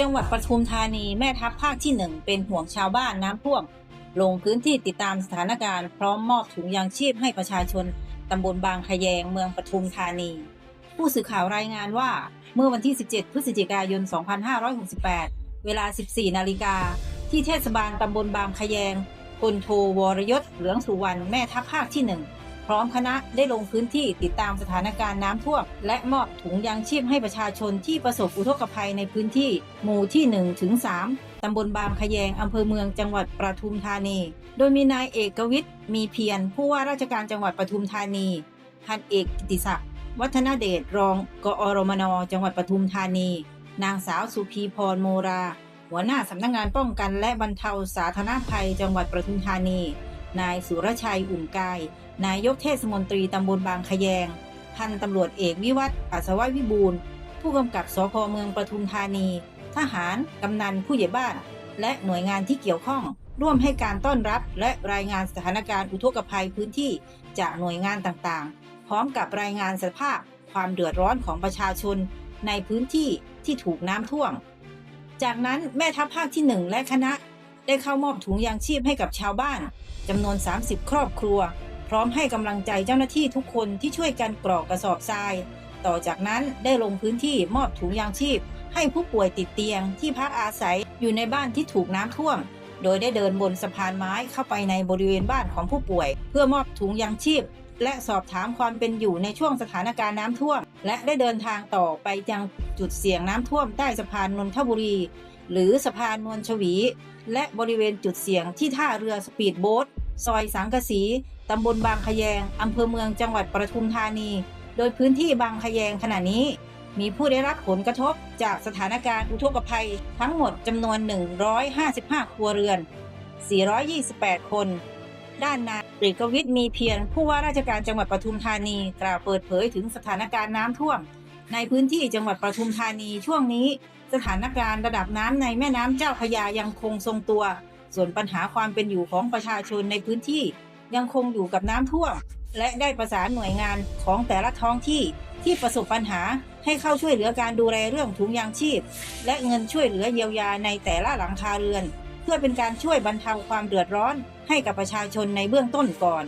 จังหวัดปทุมธานีแม่ทัพภาคที่หนึ่งเป็นห่วงชาวบ้านน้ำท่วม ลงพื้นที่ติดตามสถานการณ์พร้อมมอบถุงยางชีพให้ประชาชนตำบลบางขยงเมืองปทุมธานี ผู้สื่อข่าวรายงานว่า เมื่อวันที่ 17 พฤศจิกายน 2568 เวลา 14 นาฬิกา ที่เทศบาลตำบลบางขยงพลโทวรยศเหลืองสุวรรณแม่ทัพภาคที่หนึ่ง ร้อมคณะได้ลงพื้นที่ติดตามสถานการณ์น้ำท่วม และมอบถุงยางชีพให้ประชาชนที่ประสบอุทกภัยในพื้นที่ หมู่ที่1ถึง3ตำบลบางขยงอำเภอเมืองจังหวัดปทุมธานี โดยมีนายเอกวิทย์มีเพียรผู้ว่าราชการจังหวัดปทุมธานีพันเอกกิติศักดิ์วัฒนเดชรองกอรมนจังหวัดปทุมธานี นางสาวสุพีพรโมรา หัวหน้าสำนักงานป้องกันและบรรเทาสาธารณภัยจังหวัดปทุมธานี นายสุรชัยอุ่นกาย นายกเทศมนตรีตำบลบางขยง พันตำรวจเอกวิวัฒน์อัศววิบูลผู้กำกับสพเมืองปทุมธานี ทหาร กำนันผู้ใหญ่บ้าน และหน่วยงานที่เกี่ยวข้อง ร่วมให้การต้อนรับและรายงานสถานการณ์อุทกภัยพื้นที่จากหน่วยงานต่างๆ พร้อมกับรายงานสภาพความเดือดร้อนของประชาชน ในพื้นที่ที่ถูกน้ำท่วม จากนั้นแม่ทัพภาคที่ 1 และคณะ ได้เข้ามอบถุงยางชีพให้กับชาวบ้านจำนวน 30 ครอบครัว พร้อมให้กำลังใจเจ้าหน้าที่ทุกคนที่ช่วยกันกรอกกระสอบทราย ต่อจากนั้นได้ลงพื้นที่มอบถุงยางชีพ ให้ผู้ป่วยติดเตียงที่พักอาศัยอยู่ในบ้านที่ถูกน้ำท่วม โดยได้เดินบนสะพานไม้เข้าไปในบริเวณบ้านของผู้ป่วย เพื่อมอบถุงยางชีพ และสอบถามความเป็นอยู่ในช่วงสถานการณ์น้ำท่วม และได้เดินทางต่อไปยังจุดเสี่ยงน้ำท่วมใต้สะพานนนทบุรี หรือสะพานนวลชวี และบริเวณจุดเสี่ยงที่ท่าเรือสปีดโบ๊ทซอยสังกะสี ตำบลบางขยงอำเภอเมืองจังหวัดปทุมธานี โดยพื้นที่บางขยงขณะนี้ มีผู้ได้รับผลกระทบจากสถานการณ์อุทกภัยทั้งหมดจำนวน 155 ครัวเรือน 428 คน ด้านนายเอกวิทย์มีเพียรผู้ว่าราชการจังหวัดปทุมธานีกล่าวเปิดเผยถึงสถานการณ์น้ำท่วม ในพื้นที่จังหวัดปทุมธานีช่วงนี้ สถานการณ์ระดับน้ำในแม่น้ำเจ้าพยายังคงทรงตัว ส่วนปัญหาความเป็นอยู่ของประชาชนในพื้นที่ ยังคงอยู่กับน้ำท่วม และได้ประสานหน่วยงานของแต่ละท้องที่ที่ประสบปัญหาให้เข้าช่วยเหลือการดูแลเรื่องถุงยางชีพ และเงินช่วยเหลือเยียวยาในแต่ละหลังคาเรือน เพื่อเป็นการช่วยบรรเทาความเดือดร้อนให้กับประชาชนในเบื้องต้นก่อน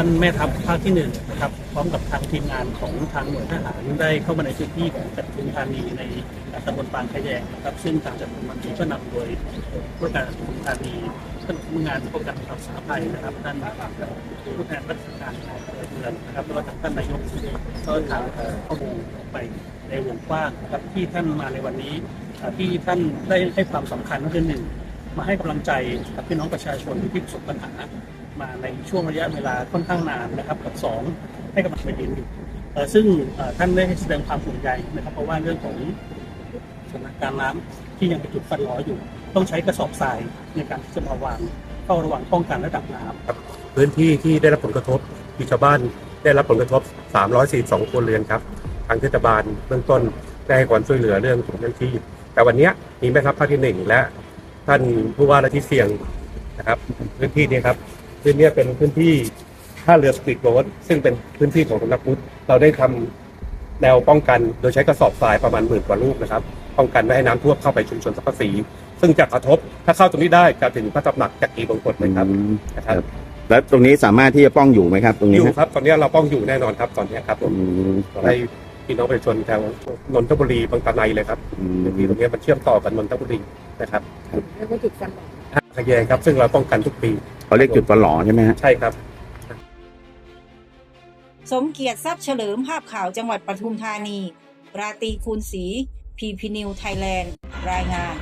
ท่านแม่ทัพภาคที่หนึ่งนะครับพร้อมกับทางทีมงานของทางหน่วยทหารได้เข้ามาในพื้นที่ของปทุมธานีในตำบลปางขยงนะครับ ซึ่งทางจังหวัดมันก็นำโดยผู้การปทุมธานีท่านผู้งานป้องกันข่าวสารภัยนะครับท่านผู้แทนรัชการเมืองนะครับแล้วก็ท่านนายกก็ทางข้อมูลไปในวงกว้างนะครับที่ท่านมาในวันนี้ที่ท่านได้ให้ความสำคัญก็คือหนึ่งมาให้กำลังใจกับพี่น้องประชาชนที่ประสบปัญหา มาในช่วงระยะเวลาค่อนข้างนานนะครับ กับสองให้กำลังใจอยู่ซึ่งท่านได้แสดงความห่วงใยนะครับ เพราะว่าเรื่องของสถานการณ์น้ำที่ยังเป็นจุดฟันล้ออยู่ ต้องใช้กระสอบทรายในการที่จะมาวางเฝ้าระวังป้องกันระดับน้ำพื้นที่ที่ได้รับผลกระทบมีชาวบ้านได้รับผลกระทบ 342ครัวเรือนครับ ทางเทศบาลเบื้องต้นได้ให้ความช่วยเหลือเรื่องถุงยังชีพแต่วันนี้มีแม่ทัพภาคที่หนึ่งและท่านผู้ว่าราชที่เสี่ยงนะครับพื้นที่นี้ครับ พื้นเนี้ยเป็นพื้นที่ท่าเรือสปีดโบ๊ทซึ่งเป็นพื้นที่ของสำนักพุทธเราได้ทำแนวป้องกันโดยใช้กระสอบทรายประมาณหมื่นกว่าลูกนะครับ ป้องกันไม่ให้น้ำท่วมเข้าไปชุมชนสัพพสีซึ่งจะกระทบถ้าเข้าตรงนี้ได้จะถึงพระตำหนักจักรีบงกฎเลยครับนะครับ แล้วตรงนี้สามารถที่จะป้องอยู่ไหมครับ ตรงอนี้ยู่ฮะครับ ตอนนี้เราป้องอยู่แน่นอนครับตอนนี้ครับผมอืมขอให้พี่น้องประชาชนแถวนนทบุรีบางตะไนเลยครับอืมที่ตรงนี้มันเชื่อมต่อกันนนทบุรีนะครับแล้วก็จุดกันขยงครับ ซึ่งเราป้องกันทุกปี เขาเรียกจุดฝันหลอใช่ไหมฮะใช่ครับ สมเกียรติทรัพย์เฉลิมภาพข่าวจังหวัดปทุมธานี ราตรีคูณศรีพีพีนิวไทยแลนด์ รายงาน